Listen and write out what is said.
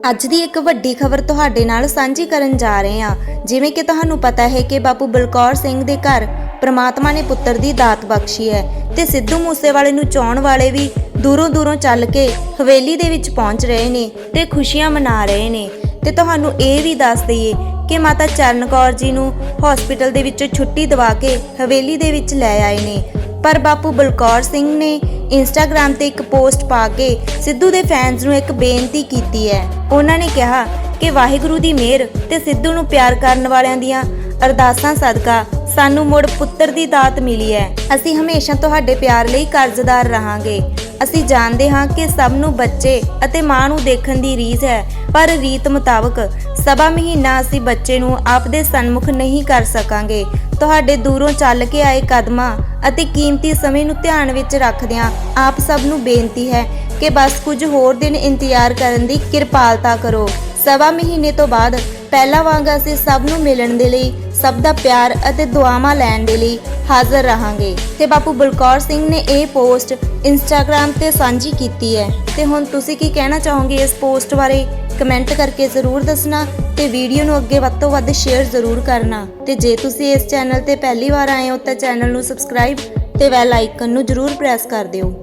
ਅੱਜ ਦੀ ਇੱਕ ਵੱਡੀ ਖਬਰ ਤੁਹਾਡੇ ਨਾਲ ਸਾਂਝੀ ਕਰਨ ਜਾ ਰਹੇ ਹਾਂ। ਜਿਵੇਂ ਕਿ ਤੁਹਾਨੂੰ ਪਤਾ ਹੈ ਕਿ ਬਾਪੂ ਬਲਕੌਰ ਸਿੰਘ ਦੇ ਘਰ ਪ੍ਰਮਾਤਮਾ ਨੇ ਪੁੱਤਰ ਦੀ ਦਾਤ ਬਖਸ਼ੀ ਹੈ ਤੇ ਸਿੱਧੂ ਮੂਸੇਵਾਲੇ ਨੂੰ ਚਾਹਣ ਵਾਲੇ ਵੀ ਦੂਰੋਂ ਦੂਰੋਂ ਚੱਲ ਕੇ ਹਵੇਲੀ ਦੇ ਵਿੱਚ ਪਹੁੰਚ ਰਹੇ ਨੇ ਤੇ ਖੁਸ਼ੀਆਂ ਮਨਾ ਰਹੇ ਨੇ। ਤੇ ਤੁਹਾਨੂੰ ਇਹ ਵੀ ਦੱਸ ਦਈਏ ਕਿ ਮਾਤਾ ਚਰਨ ਕੌਰ ਜੀ ਨੂੰ ਹਸਪੀਟਲ ਦੇ ਵਿੱਚੋਂ ਛੁੱਟੀ ਦਵਾ ਕੇ ਹਵੇਲੀ ਦੇ ਵਿੱਚ ਲੈ ਆਏ ਨੇ। ਪਰ ਬਾਪੂ ਬਲਕੌਰ ਸਿੰਘ ਨੇ ਇੰਸਟਾਗ੍ਰam ਤੇ ਇੱਕ ਪੋਸਟ ਪਾ ਕੇ ਸਿੱਧੂ ਦੇ ਫੈਨਸ ਨੂੰ ਇੱਕ ਬੇਨਤੀ ਕੀਤੀ ਹੈ। ਉਹਨਾਂ ਨੇ ਕਿਹਾ ਕਿ ਵਾਹਿਗੁਰੂ ਦੀ ਮਿਹਰ ਤੇ ਸਿੱਧੂ ਨੂੰ ਪਿਆਰ ਕਰਨ ਵਾਲਿਆਂ ਦੀਆਂ ਅਰਦਾਸਾਂ ਸਦਕਾ ਸਾਨੂੰ ਮੁੜ ਪੁੱਤਰ ਦੀ ਦਾਤ ਮਿਲੀ ਹੈ। ਅਸੀਂ ਹਮੇਸ਼ਾ ਤੁਹਾਡੇ ਪਿਆਰ ਲਈ ਕਰਜ਼ਦਾਰ ਰਹਾਂਗੇ। ਅਸੀਂ ਜਾਣਦੇ ਹਾਂ ਕਿ ਸਭ ਨੂੰ ਬੱਚੇ ਅਤੇ ਮਾਂ ਨੂੰ ਦੇਖਣ ਦੀ ਰੀਤ ਹੈ, ਪਰ ਰੀਤ ਮੁਤਾਬਕ ਸਵਾ ਮਹੀਨਾ ਅਸੀਂ ਬੱਚੇ ਨੂੰ ਆਪਦੇ ਸਨਮੁਖ ਨਹੀਂ ਕਰ ਸਕਾਂਗੇ। ਤੁਹਾਡੇ ਦੂਰੋਂ ਚੱਲ ਕੇ ਆਏ ਕਦਮਾਂ ਅਤੇ ਕੀਮਤੀ ਸਮੇਂ ਨੂੰ ਧਿਆਨ ਵਿੱਚ ਰੱਖਦਿਆਂ ਆਪ ਸਭ ਨੂੰ ਬੇਨਤੀ ਹੈ ਕਿ ਬਸ ਕੁਝ ਹੋਰ ਦਿਨ ਇੰਤਜ਼ਾਰ ਕਰਨ ਦੀ ਕਿਰਪਾਲਤਾ ਕਰੋ। ਸਵਾ ਮਹੀਨੇ ਤੋਂ ਬਾਅਦ ਪਹਿਲਾਂ ਵਾਂਗ ਅਸੀਂ ਸਭ ਨੂੰ ਮਿਲਣ ਦੇ ਲਈ, ਸਭ ਦਾ ਪਿਆਰ ਅਤੇ ਦੁਆਵਾਂ ਲੈਣ ਦੇ ਲਈ ਹਾਜ਼ਰ ਰਹਾਂਗੇ। ਤੇ ਬਾਪੂ ਬਲਕੌਰ ਸਿੰਘ ਨੇ ਇਹ ਪੋਸਟ ਇੰਸਟਾਗ੍ਰam ਤੇ ਸਾਂਝੀ ਕੀਤੀ ਹੈ। ਤੇ ਹੁਣ ਤੁਸੀਂ ਕੀ ਕਹਿਣਾ ਚਾਹੋਗੇ ਇਸ ਪੋਸਟ ਬਾਰੇ? ਕਮੈਂਟ ਕਰਕੇ ਜ਼ਰੂਰ ਦੱਸਣਾ ਤੇ ਵੀਡੀਓ ਨੂੰ ਅੱਗੇ ਵੱਧ ਤੋਂ ਵੱਧ ਸ਼ੇਅਰ ਜ਼ਰੂਰ ਕਰਨਾ। ਤੇ ਜੇ ਤੁਸੀਂ ਇਸ ਚੈਨਲ ਤੇ ਪਹਿਲੀ ਵਾਰ ਆਏ ਹੋ ਤਾਂ ਚੈਨਲ ਨੂੰ ਸਬਸਕ੍ਰਾਈਬ ਤੇ ਬੈਲ ਆਈਕਨ ਨੂੰ ਜ਼ਰੂਰ ਪ੍ਰੈਸ ਕਰ ਦਿਓ।